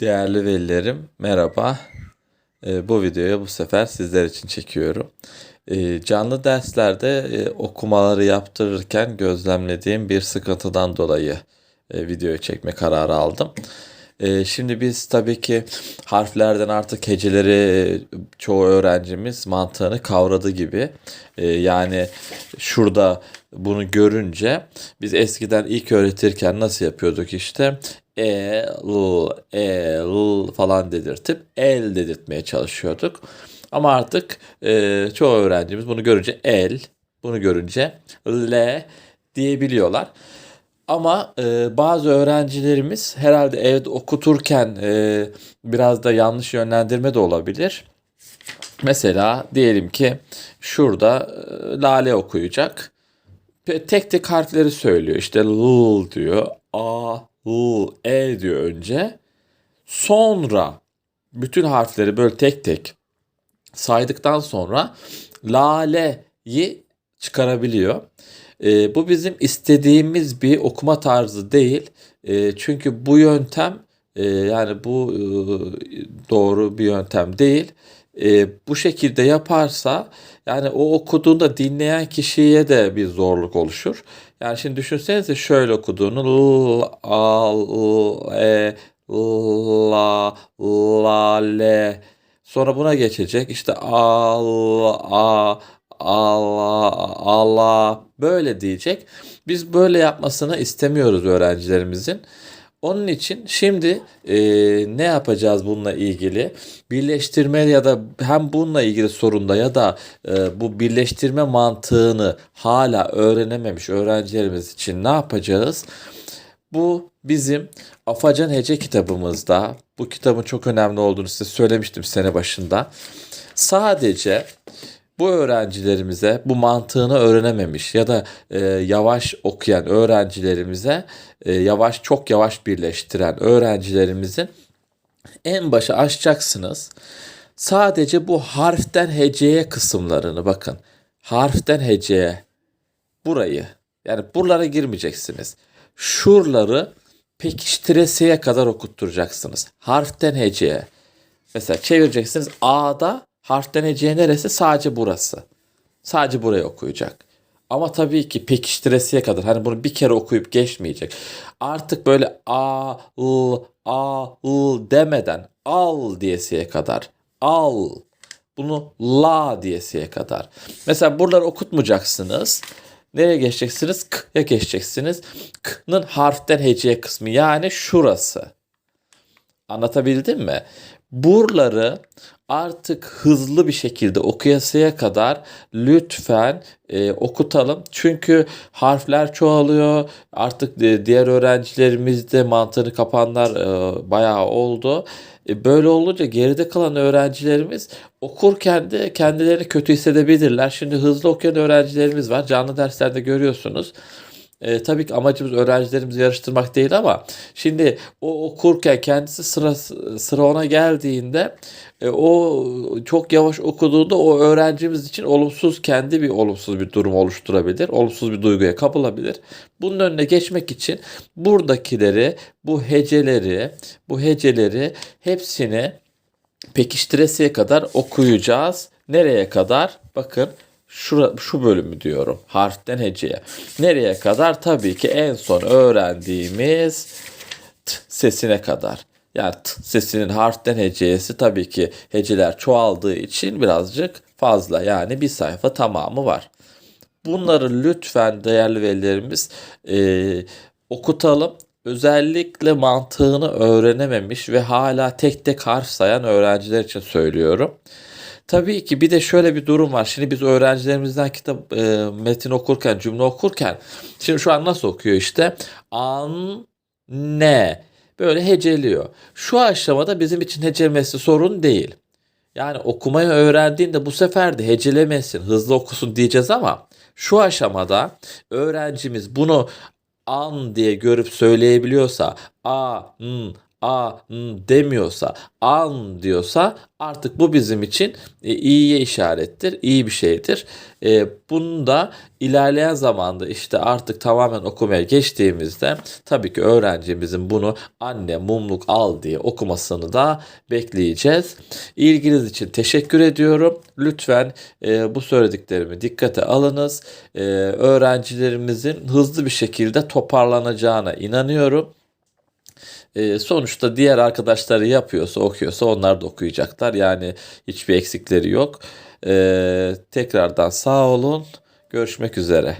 Değerli velilerim, merhaba. Ee, bu videoyu bu sefer sizler için çekiyorum. Ee, canlı derslerde e, okumaları yaptırırken gözlemlediğim bir sıkıntıdan dolayı e, videoyu çekme kararı aldım. Ee, şimdi biz tabii ki harflerden artık heceleri e, çoğu öğrencimiz mantığını kavradı gibi. Ee, yani şurada bunu görünce biz eskiden ilk öğretirken nasıl yapıyorduk işte e, l, e, l falan dedirtip el dedirtmeye çalışıyorduk. Ama artık e, çoğu öğrencimiz bunu görünce el, bunu görünce l diyebiliyorlar. Ama e, bazı öğrencilerimiz herhalde evde okuturken e, biraz da yanlış yönlendirme de olabilir. Mesela diyelim ki şurada e, lale okuyacak. Tek tek harfleri söylüyor. İşte l diyor, a, l, e diyor önce. Sonra bütün harfleri böyle tek tek saydıktan sonra lale'yi çıkarabiliyor. E, bu bizim istediğimiz bir okuma tarzı değil. E, çünkü bu yöntem e, yani bu e, doğru bir yöntem değil. E, bu şekilde yaparsa yani o okuduğunda dinleyen kişiye de bir zorluk oluşur. Yani şimdi düşünsenize şöyle okuduğunu l, a, l, e, la, la, le. Sonra buna geçecek. İşte al, a, Allah, Allah böyle diyecek. Biz böyle yapmasını istemiyoruz öğrencilerimizin. Onun için şimdi e, ne yapacağız bununla ilgili? Birleştirme ya da hem bununla ilgili sorunda ya da e, bu birleştirme mantığını hala öğrenememiş öğrencilerimiz için ne yapacağız? Bu bizim Afacan Hece kitabımızda, bu kitabın çok önemli olduğunu size söylemiştim sene başında. Sadece bu öğrencilerimize bu mantığını öğrenememiş ya da e, yavaş okuyan öğrencilerimize e, yavaş çok yavaş birleştiren öğrencilerimizin en başa açacaksınız. Sadece bu harften heceye kısımlarını bakın. Harften heceye burayı yani buralara girmeyeceksiniz. Şuraları pekiştireseye kadar okutturacaksınız. Harften heceye. Mesela çevireceksiniz A'da harften heceye neresi? Sadece burası. Sadece burayı okuyacak. Ama tabii ki pekiştiresiye kadar. Hani bunu bir kere okuyup geçmeyecek. Artık böyle a, l, a, l demeden al diyesiye kadar. Al. Bunu la diyesiye kadar. Mesela buraları okutmayacaksınız. Nereye geçeceksiniz? K'ya geçeceksiniz. K'nın harften heceye kısmı yani şurası. Anlatabildim mi? Buraları artık hızlı bir şekilde okuyasıya kadar lütfen e, okutalım. Çünkü harfler çoğalıyor. Artık e, diğer öğrencilerimiz de mantığını kapanlar e, bayağı oldu. E, böyle olunca geride kalan öğrencilerimiz okurken de kendilerini kötü hissedebilirler. Şimdi hızlı okuyan öğrencilerimiz var. Canlı derslerde görüyorsunuz. E, tabii ki amacımız öğrencilerimizi yarıştırmak değil ama şimdi o okurken kendisi sıra sıra ona geldiğinde e, o çok yavaş okuduğunda o öğrencimiz için olumsuz kendi bir olumsuz bir durum oluşturabilir. Olumsuz bir duyguya kapılabilir. Bunun önüne geçmek için buradakileri, bu heceleri, bu heceleri hepsini pekiştiresiye kadar okuyacağız. Nereye kadar? Bakın Şura, şu bölümü diyorum. Harften heceye. Nereye kadar? Tabii ki en son öğrendiğimiz t sesine kadar. Yani t sesinin harften heceyesi tabii ki heceler çoğaldığı için birazcık fazla. Yani bir sayfa tamamı var. Bunları lütfen değerli velilerimiz e, okutalım. Özellikle mantığını öğrenememiş ve hala tek tek harf sayan öğrenciler için söylüyorum. Tabii ki bir de şöyle bir durum var. Şimdi biz öğrencilerimizden kitap e, metin okurken, cümle okurken şimdi şu an nasıl okuyor işte? An ne böyle heceliyor. Şu aşamada bizim için hecelemesi sorun değil. Yani okumayı öğrendiğinde bu sefer de hecelemesin, hızlı okusun diyeceğiz ama şu aşamada öğrencimiz bunu an diye görüp söyleyebiliyorsa a, n, a demiyorsa, an diyorsa artık bu bizim için e, iyiye işarettir, iyi bir şeydir. E, bunu da ilerleyen zamanda işte artık tamamen okumaya geçtiğimizde tabii ki öğrencimizin bunu anne mumluk al diye okumasını da bekleyeceğiz. İlginiz için teşekkür ediyorum. Lütfen e, bu söylediklerimi dikkate alınız. E, öğrencilerimizin hızlı bir şekilde toparlanacağına inanıyorum. E, sonuçta diğer arkadaşları yapıyorsa, okuyorsa onlar da okuyacaklar. Yani hiçbir eksikleri yok. E, tekrardan sağ olun. Görüşmek üzere.